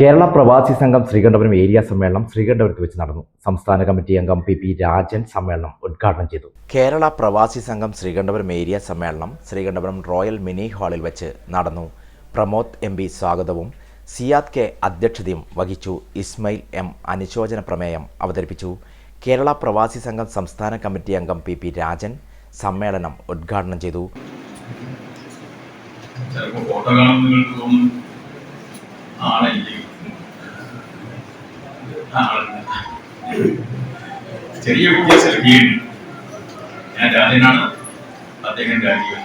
കേരള പ്രവാസി സംഘം ശ്രീകണ്ഠപുരം ഏരിയ സമ്മേളനം ശ്രീകണ്ഠപുരത്ത് വെച്ച് നടന്നു. സംസ്ഥാന കമ്മിറ്റി അംഗം പി പി രാജൻ സമ്മേളനം ഉദ്ഘാടനം ചെയ്തു. കേരള പ്രവാസി സംഘം ശ്രീകണ്ഠപുരം ഏരിയ സമ്മേളനം ശ്രീകണ്ഠപുരം റോയൽ മിനി ഹാളിൽ വെച്ച് നടന്നു. പ്രമോദ് എം പി സ്വാഗതവും സിയാദ് കെ അധ്യക്ഷതയും വഹിച്ചു. ഇസ്മയിൽ എം അനുശോചന പ്രമേയം അവതരിപ്പിച്ചു. കേരള പ്രവാസി സംഘം സംസ്ഥാന കമ്മിറ്റി അംഗം പി പി രാജൻ സമ്മേളനം ഉദ്ഘാടനം ചെയ്തു. ചിലപ്പോൾ ചെറിയ വ്യത്യാസം ലഭിക്കുന്നു ഞാൻ രാജനാണ് അദ്ദേഹം രാജീവൻ.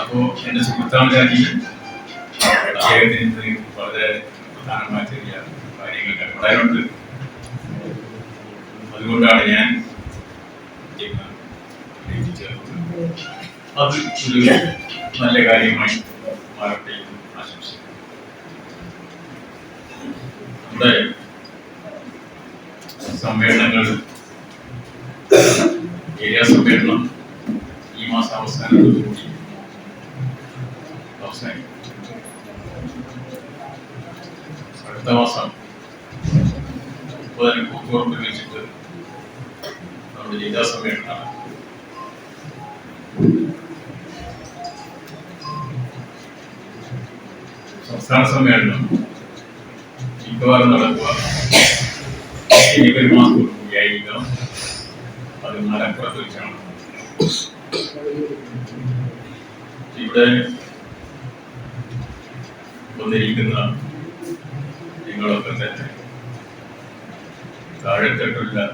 അപ്പോ എന്റെ സുഹൃത്താണ് രാജീവൻ. അദ്ദേഹത്തിന് ഇത് വളരെ പ്രധാനമായ ചെറിയ കാര്യങ്ങൾ പറയാനുണ്ട് അതുകൊണ്ടാണ് ഞാൻ ഇന്ന് അത് ഒരു നല്ല കാര്യമായി മാറട്ടെ ആശംസിക്കുന്നു. സമ്മേളനങ്ങൾ ഏരിയ സമ്മേളനം ഈ മാസം അവസാനത്തോടുകൂടി അവസാനിക്കും. അടുത്ത മാസം മുപ്പതിന് കൂത്തുപറമ്പിൽ വെച്ചിട്ട് നമ്മുടെ ജില്ലാ സമ്മേളനമാണ്. സംസ്ഥാന സമ്മേളനം മിക്കവാറും നടക്കുക. അത് മലപ്പുറത്ത് വെച്ചാണ് ഇവിടെ വന്നിരിക്കുന്ന നിങ്ങളൊക്കെ തന്നെ താഴെത്തട്ടുള്ള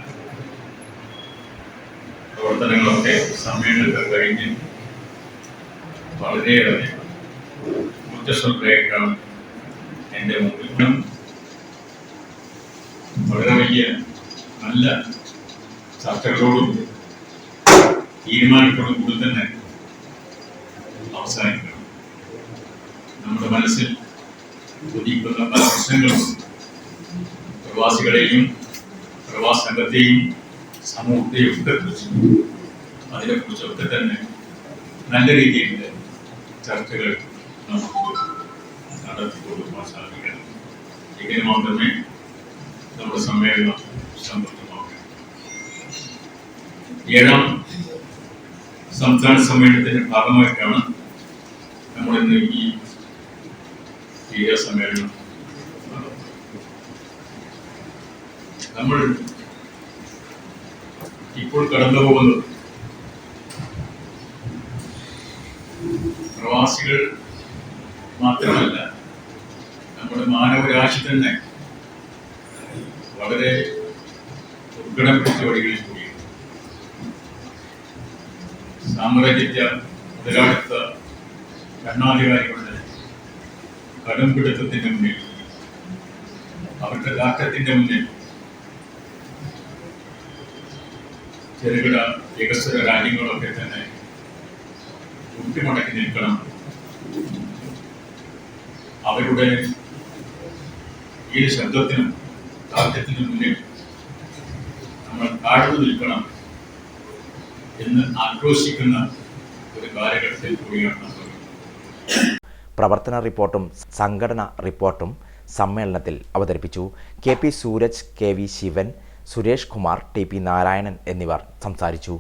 പ്രവർത്തനങ്ങളൊക്കെ സമ്മേളനത്തിൽ കഴിഞ്ഞ് വളരെയേറെ ഊർജസ്വലരായിട്ടാണ് എന്റെ മുമ്പിൽ വലിയ നല്ല ചർച്ചകളോടും തീരുമാനത്തോടും കൂടി തന്നെ അവസാനിക്കണം. നമ്മുടെ മനസ്സിൽ ഉദിക്കുന്ന പല പ്രശ്നങ്ങളും പ്രവാസികളെയും പ്രവാസ സംഘത്തെയും സമൂഹത്തെയും ഒക്കെ കുറിച്ച് അതിനെക്കുറിച്ചൊക്കെ തന്നെ നല്ല രീതിയിൽ ചർച്ചകൾ നമുക്ക് നടത്തിക്കൊടുക്കാൻ സാധിക്കണം. ഇങ്ങനെ മാത്രമേ സമ്മേളനം സമൃദ്ധമാകൂ ഏഴാം സംസ്ഥാന സമ്മേളനത്തിന്റെ ഭാഗമായിട്ടാണ് നമ്മൾ ഇന്ന് ഈ സമ്മേളനം നമ്മൾ ഇപ്പോൾ കടന്നു പോകുന്നത് പ്രവാസികൾ മാത്രമല്ല നമ്മുടെ മാനവരാശി തന്നെ വളരെ ദുർഘടം പിടിച്ച വഴികളിൽ കൂടിയാണ് സാമ്രാജ്യത്യ മുതലാളിത്ത ഭരണാധികാരികളുടെ കടുംപിടുത്തത്തിന്റെ മുന്നിൽ അവരുടെ ദാറ്റത്തിന്റെ മുന്നിൽ ചെറുകിട വികസ്വര രാജ്യങ്ങളൊക്കെ തന്നെ മുട്ടിമടക്കി നിൽക്കണം. അവരുടെ ഈ ശബ്ദത്തിനും താല്യത്തിനും മുന്നിൽ നമ്മൾ താഴ്ന്നു നിൽക്കണം എന്ന് ആക്രോശിക്കുന്ന ഒരു കാലഘട്ടത്തിൽ കൂടിയാണ് പ്രവർത്തന റിപ്പോർട്ടും സംഘടന റിപ്പോർട്ടും സമ്മേളനത്തിൽ അവതരിപ്പിച്ചു. K P Sooraj K V Sivan Suresh Kumar T P Narayanan എന്നിവർ സംസാരിച്ചു.